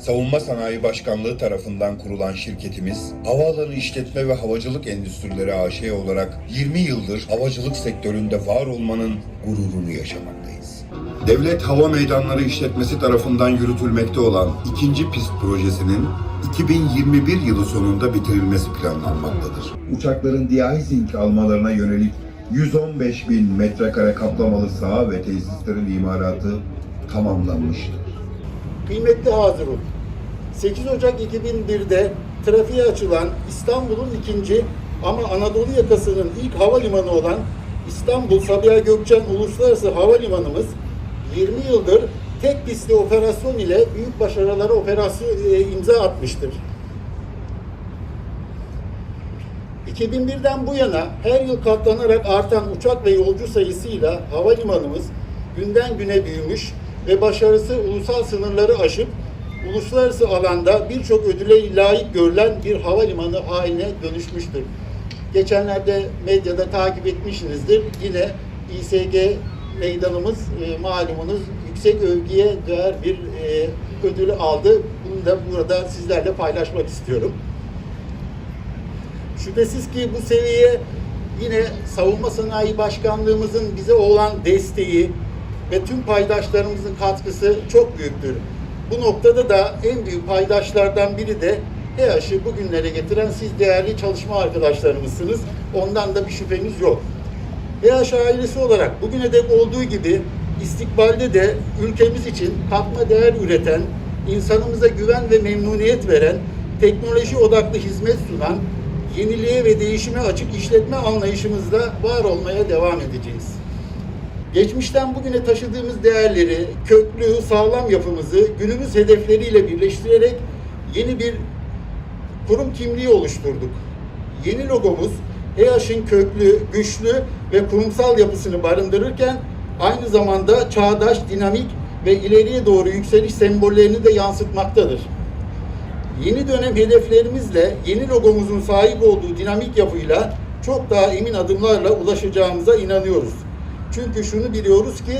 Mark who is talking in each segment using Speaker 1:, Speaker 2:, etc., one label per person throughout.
Speaker 1: Savunma Sanayi Başkanlığı tarafından kurulan şirketimiz, havaalanı işletme ve havacılık endüstrileri AŞ olarak 20 yıldır havacılık sektöründe var olmanın gururunu yaşamaktayız. Devlet Hava Meydanları İşletmesi tarafından yürütülmekte olan ikinci pist projesinin 2021 yılı sonunda bitirilmesi planlanmaktadır. Uçakların deicing almalarına yönelik 115 bin metrekare kaplamalı saha ve tesislerin imaratı tamamlanmıştır.
Speaker 2: Kıymetli Hazırun, 8 Ocak 2001'de trafiğe açılan İstanbul'un ikinci ama Anadolu yakasının ilk havalimanı olan İstanbul Sabiha Gökçen Uluslararası Havalimanımız 20 yıldır tek pistli operasyon ile büyük başarılara operasyon e, imza atmıştır. 2001'den bu yana her yıl katlanarak artan uçak ve yolcu sayısıyla havalimanımız günden güne büyümüş ve başarısı ulusal sınırları aşıp uluslararası alanda birçok ödüle layık görülen bir havalimanı haline dönüşmüştür. Geçenlerde medyada takip etmişsinizdir. Yine İSG meydanımız e, malumunuz yüksek övgüye değer bir e, ödülü aldı. Bunu da burada sizlerle paylaşmak istiyorum. Şüphesiz ki bu seviyeye yine Savunma Sanayi Başkanlığımızın bize olan desteği ve tüm paydaşlarımızın katkısı çok büyüktür. Bu noktada da en büyük paydaşlardan biri de HEAŞ'ı bugünlere getiren siz değerli çalışma arkadaşlarımızsınız. Ondan da bir şüphemiz yok. HEAŞ ailesi olarak bugüne dek olduğu gibi istikbalde de ülkemiz için katma değer üreten, insanımıza güven ve memnuniyet veren, teknoloji odaklı hizmet sunan, yeniliğe ve değişime açık işletme anlayışımızla var olmaya devam edeceğiz. Geçmişten bugüne taşıdığımız değerleri, köklü, sağlam yapımızı günümüz hedefleriyle birleştirerek yeni bir kurum kimliği oluşturduk. Yeni logomuz HEAŞ'ın köklü, güçlü ve kurumsal yapısını barındırırken aynı zamanda çağdaş, dinamik ve ileriye doğru yükseliş sembollerini de yansıtmaktadır. Yeni dönem hedeflerimizle yeni logomuzun sahip olduğu dinamik yapıyla çok daha emin adımlarla ulaşacağımıza inanıyoruz. Çünkü şunu biliyoruz ki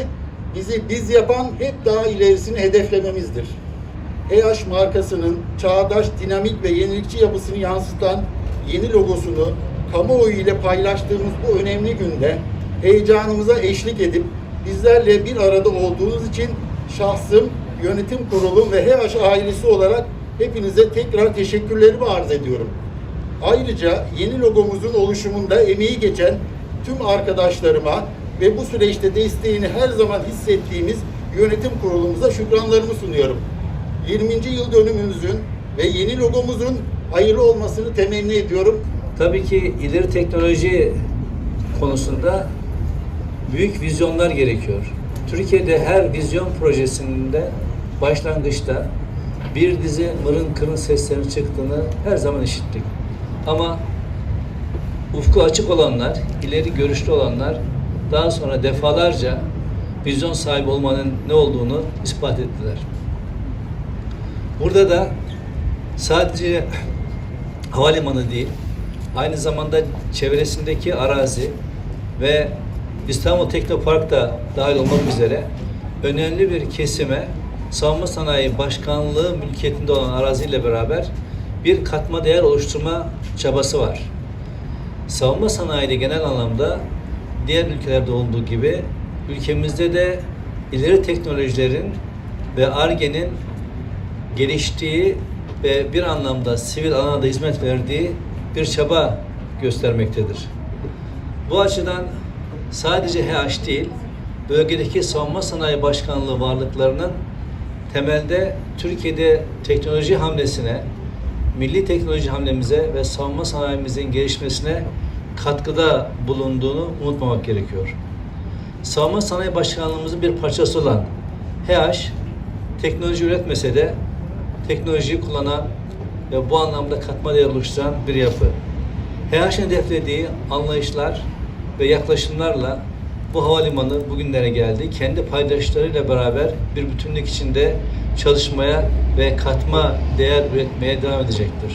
Speaker 2: bizi biz yapan hep daha ilerisini hedeflememizdir. EH markasının çağdaş, dinamik ve yenilikçi yapısını yansıtan yeni logosunu kamuoyu ile paylaştığımız bu önemli günde heyecanımıza eşlik edip bizlerle bir arada olduğunuz için şahsım, yönetim kurulum ve HEAŞ ailesi olarak hepinize tekrar teşekkürlerimi arz ediyorum. Ayrıca yeni logomuzun oluşumunda emeği geçen tüm arkadaşlarıma ve bu süreçte desteğini her zaman hissettiğimiz yönetim kurulumuza şükranlarımı sunuyorum. 20. yıl dönümümüzün ve yeni logomuzun hayırlı olmasını temenni ediyorum.
Speaker 3: Tabii ki ileri teknoloji konusunda büyük vizyonlar gerekiyor. Türkiye'de her vizyon projesinde başlangıçta bir dizi mırın kırın seslerin çıktığını her zaman işittik. Ama ufku açık olanlar, ileri görüşlü olanlar daha sonra defalarca vizyon sahibi olmanın ne olduğunu ispat ettiler. Burada da sadece havalimanı değil, aynı zamanda çevresindeki arazi ve İstanbul Teknopark da dahil olmak üzere önemli bir kesime Savunma Sanayi Başkanlığı mülkiyetinde olan araziyle beraber bir katma değer oluşturma çabası var. Savunma sanayide genel anlamda diğer ülkelerde olduğu gibi ülkemizde de ileri teknolojilerin ve ARGE'nin geliştiği ve bir anlamda sivil alana da hizmet verdiği bir çaba göstermektedir. Bu açıdan sadece HH değil, bölgedeki savunma sanayi başkanlığı varlıklarının temelde Türkiye'de teknoloji hamlesine, milli teknoloji hamlemize ve savunma sanayimizin gelişmesine katkıda bulunduğunu unutmamak gerekiyor. Savunma Sanayi Başkanlığımızın bir parçası olan HH, teknoloji üretmese de teknolojiyi kullanan ve bu anlamda katma değer oluşturan bir yapı. HH'ın hedeflediği anlayışlar ve yaklaşımlarla bu havalimanı bugünlere geldi. Kendi paydaşlarıyla beraber bir bütünlük içinde çalışmaya ve katma değer üretmeye devam edecektir.